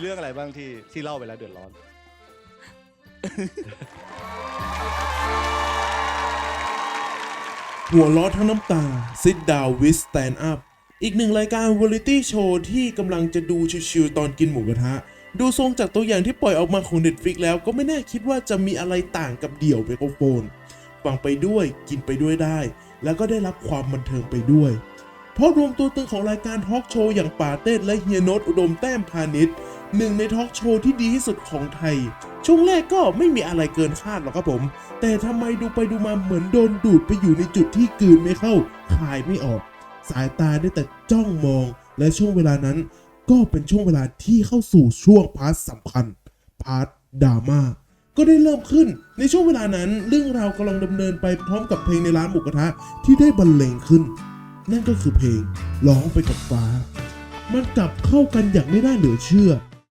เรื่องอะไรบ้างที่ที่เล่าไปแล้วเดือดร้อน หัวล้อทั้งน้ำตา Sit Down with Stand Up อีกหนึ่งรายการว a ลิตี้โชว์ที่กำลังจะดูชิวๆตอนกินหมูกระทะ ดูทรงจากตัวอย่างที่ปล่อยออกมาของ Netflix แล้วก็ไม่น่าคิดว่าจะมีอะไรต่างกับเดี่ยวไมโครโฟนฟังไปด้วยกินไปด้วยได้ แล้วก็ได้รับความบันเทิงไปด้วย เพราะรวมตัวตึงของรายการทอล์กโชว์อย่างป่าเต้และเฮียโนตอุดมแต้มพาณิชย์ หนึ่งในทอล์กโชว์ที่ดีที่สุดของไทย ช่วงแรกก็ไม่มีอะไรเกินคาดหรอกครับผม แต่ทำไมดูไปดูมาเหมือนโดนดูดไปอยู่ในจุดที่กืนไม่เข้าคายไม่ออก สายตาได้แต่จ้องมอง และช่วงเวลานั้น ก็เป็นช่วงเวลาที่เข้าสู่ช่วงพาร์ทสำคัญ พาร์ทดราม่าก็ได้เริ่มขึ้นในช่วงเวลานั้น เรื่องราวกำลังดำเนินไปพร้อมกับเพลงในร้านหมูกระทะที่ได้บรรเลงขึ้น นั่นก็คือเพลงร้องไปกับฟ้า มันกลับเข้ากันอย่างไม่น่าเหลือเชื่อ